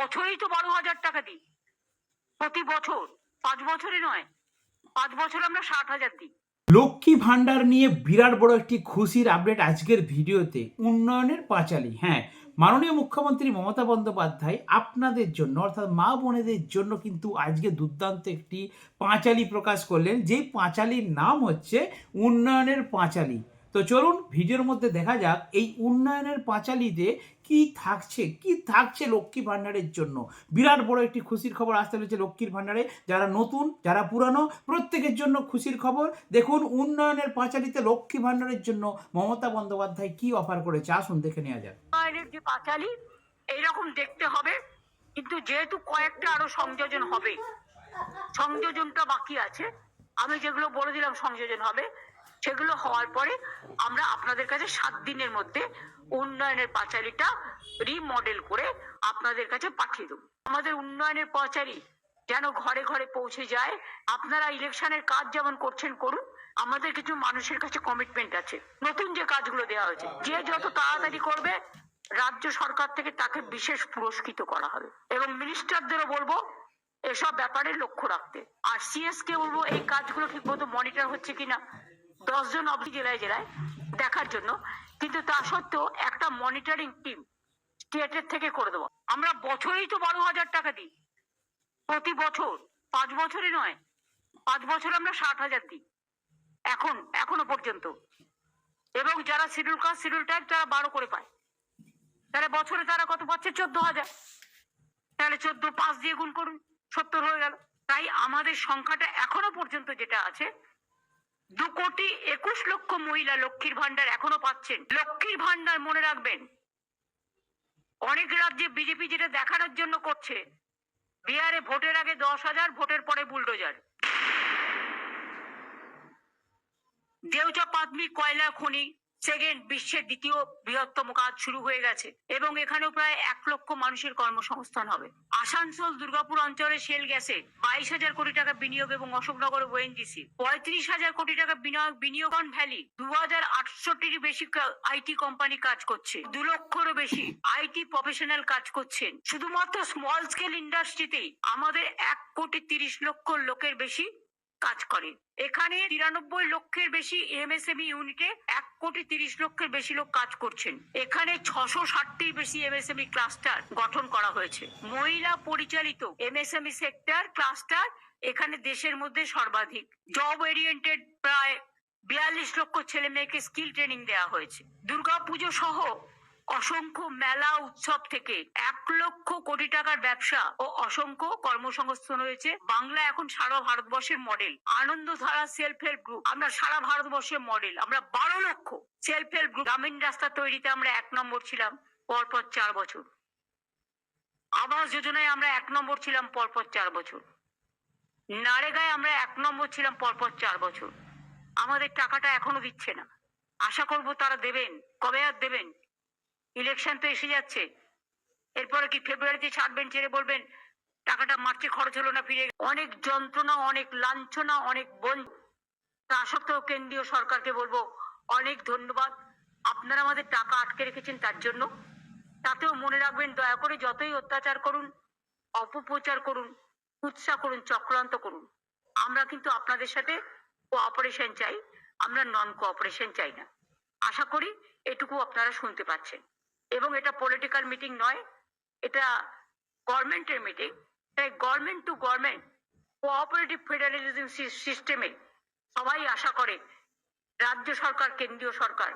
বছরেই তো বারো হাজার টাকা দিই। প্রতি বছর, পাঁচ বছরে নয়, পাঁচ বছর আমরা ষাট হাজার দিই। লক্ষ্মী ভাণ্ডার নিয়ে বিরাট বড় একটি খুশির আপডেট আজকের ভিডিওতে। উন্নয়নের পাঁচালী হ্যাঁ। মাননীয় মুখ্যমন্ত্রী মমতা বন্দ্যোপাধ্যায় আপনাদের জন্য, অর্থাৎ মা বোনেদের জন্য কিন্তু আজকে দুর্দান্ত একটি পাঁচালী প্রকাশ করলেন। যেই পাঁচালীর নাম হচ্ছে উন্নয়নের পাঁচালী। তো চলুন ভিডিওর মধ্যে দেখা যাক এই উন্নয়নের পাঁচালীতে কি থাকছে কি থাকছে লক্ষ্মী ভাণ্ডারের জন্য। বিরাট বড় একটি খুশির খবর আসতে চলেছে লক্ষ্মীর ভাণ্ডারে। যারা নতুন, যারা পুরানো, প্রত্যেকের জন্য খুশির খবর। দেখুন উন্নয়নের পাঁচালীতে লক্ষ্মী ভাণ্ডারের জন্য মমতা বন্দ্যোপাধ্যায় কি অফার করেছে? আসুন দেখে নেওয়া যাক। আইনের যে পাঁচালি, এইরকম দেখতে হবে। কিন্তু যেহেতু কয়েকটা আরও সংযোজন হবে, সংযোজনটা বাকি আছে। আমি যেগুলো বলে দিলাম সংযোজন হবে সেগুলো হওয়ার পরে আমরা আপনাদের কাছে সাত দিনের মধ্যে উন্নয়নের পাঁচালিটা রিমডেল করে আপনাদের কাছে পাঠিয়ে দেবো। আমাদের উন্নয়নের পাঁচালি যেন ঘরে ঘরে পৌঁছে যায়। আপনারা ইলেকশনের কাজ যেমন করছেন, করুন। আমাদের কিছু মানুষের কাছে কমিটমেন্ট আছে। নতুন যে কাজগুলো দেওয়া হয়েছে, যে যত তাড়াতাড়ি করবে, রাজ্য সরকার থেকে তাকে বিশেষ পুরস্কৃত করা হবে। এবং মিনিস্টারদেরও বলব, এসব ব্যাপারে লক্ষ্য রাখতে। আর সিএস কে বলব, এই কাজগুলো ঠিক মতো মনিটর হচ্ছে কিনা দশজন অবধি জেলায় জেলায় দেখার জন্য। কিন্তু তা সত্ত্বেও একটা মনিটরিং টিম স্টেটের থেকে করে দেবো। আমরা বছরেই তো বারো হাজার টাকা দিই। প্রতি বছর, পাঁচ বছরই নয়, পাঁচ বছর আমরা ষাট হাজার দিই। এখন, এখনও পর্যন্ত। এবং যারা শিডিউল কাস্ট শিডিউল টাইপ তারা বারো করে পায়। তাহলে বছরে তারা কত পাচ্ছে? চোদ্দ হাজার। তাহলে চোদ্দ পাঁচ দিয়ে গুণ করুন, সত্তর হয়ে গেল। তাই আমাদের সংখ্যাটা এখনও পর্যন্ত যেটা আছে দু কোটি একুশ লক্ষ মহিলা লক্ষ্মীর ভান্ডার এখনও পাচ্ছেন। লক্ষ্মীর ভান্ডার মনে রাখবেন। অনেক রাজ্যে বিজেপি যেটা দেখানোর জন্য করছে, বিহারে ভোটের আগে দশ হাজার, ভোটের পরে বুলডোজার। দেউচা পাদমি, কয়লা খনি সেকেন্ড বিশ্বের দ্বিতীয় বৃহত্তম কাজ শুরু হয়ে গেছে এবং এখানেও প্রায় এক লক্ষ মানুষের কর্মসংস্থান হবে। আসানসোল, দুর্গাপুর অঞ্চলে শেল গ্যাসে বাইশ হাজার কোটি টাকা বিনিয়োগ এবং অশোকনগর ওএনজিসি পঁয়ত্রিশ হাজার কোটি টাকা বিনিয়োগ বিনিয়োগন ভ্যালি দু হাজার আটষট্টির বেশি আইটি কোম্পানি কাজ করছে। দু লক্ষেরও বেশি আইটি প্রফেশনাল কাজ করছেন। শুধুমাত্র স্মল স্কেল ইন্ডাস্ট্রিতেই আমাদের এক কোটি তিরিশ লক্ষ লোকের বেশি কাজ করে। এখানে তিরানব্বই লক্ষের বেশি এমএসএমই ইউনিটে এক কোটি তিরিশ লক্ষের বেশি লোক কাজ করছেন। এখানে ছশো ষাটটির বেশি এমএসএমই ক্লাস্টার গঠন করা হয়েছে। মহিলা পরিচালিত এমএসএমই সেক্টর ক্লাস্টার এখানে দেশের মধ্যে সর্বাধিক। জব ওরিয়েন্টেড প্রায় বিয়াল্লিশ লক্ষ ছেলে মেয়েকে স্কিল ট্রেনিং দেওয়া হয়েছে। দুর্গাপুজো সহ অসংখ্য মেলা উৎসব থেকে এক লক্ষ কোটি টাকার ব্যবসা ও অসংখ্য কর্মসংস্থান হয়েছে বাংলা এখন সারা ভারতবর্ষের model Anandadhara self help group আমরা সারা ভারতবর্ষের মডেল আমরা বারো লক্ষ সেলফ হেল্প গ্রুপ গ্রামীণ রাস্তা তৈরিতে আমরা এক নম্বর ছিলাম, পরপর চার বছর। আবাস যোজনায় আমরা এক নম্বর ছিলাম, পরপর চার বছর। নারেগায় আমরা এক নম্বর ছিলাম, পরপর চার বছর। আমাদের টাকাটা এখনও দিচ্ছে না। আশা করব তারা দেবেন, কবে আর দেবেন? ইলেকশন তো এসে যাচ্ছে। এরপরে কি ফেব্রুয়ারিতে ছাড়বেন ছেড়ে বলবেন? টাকাটা মার্চে খরচ হলো না, ফিরে অনেক যন্ত্রণা, অনেক লাঞ্ছনা, অনেক বন তা সত্ত্বেও কেন্দ্রীয় সরকারকে বলব, অনেক ধন্যবাদ। আপনারা আমাদের টাকা আটকে রেখেছেন তার জন্য। তাতেও মনে রাখবেন, দয়া করে যতই অত্যাচার করুন, অপপ্রচার করুন উৎসাহ করুন, চক্রান্ত করুন, আমরা কিন্তু আপনাদের সাথে কোঅপারেশন চাই। আমরা নন কোঅপারেশন চাই না। আশা করি এটুকু আপনারা শুনতে পাচ্ছেন। এবং এটা পলিটিক্যাল মিটিং নয়, এটা গভর্নমেন্টের মিটিং তাই government to government cooperative federalism সিস্টেমে সবাই আশা করে, রাজ্য সরকার, কেন্দ্রীয় সরকার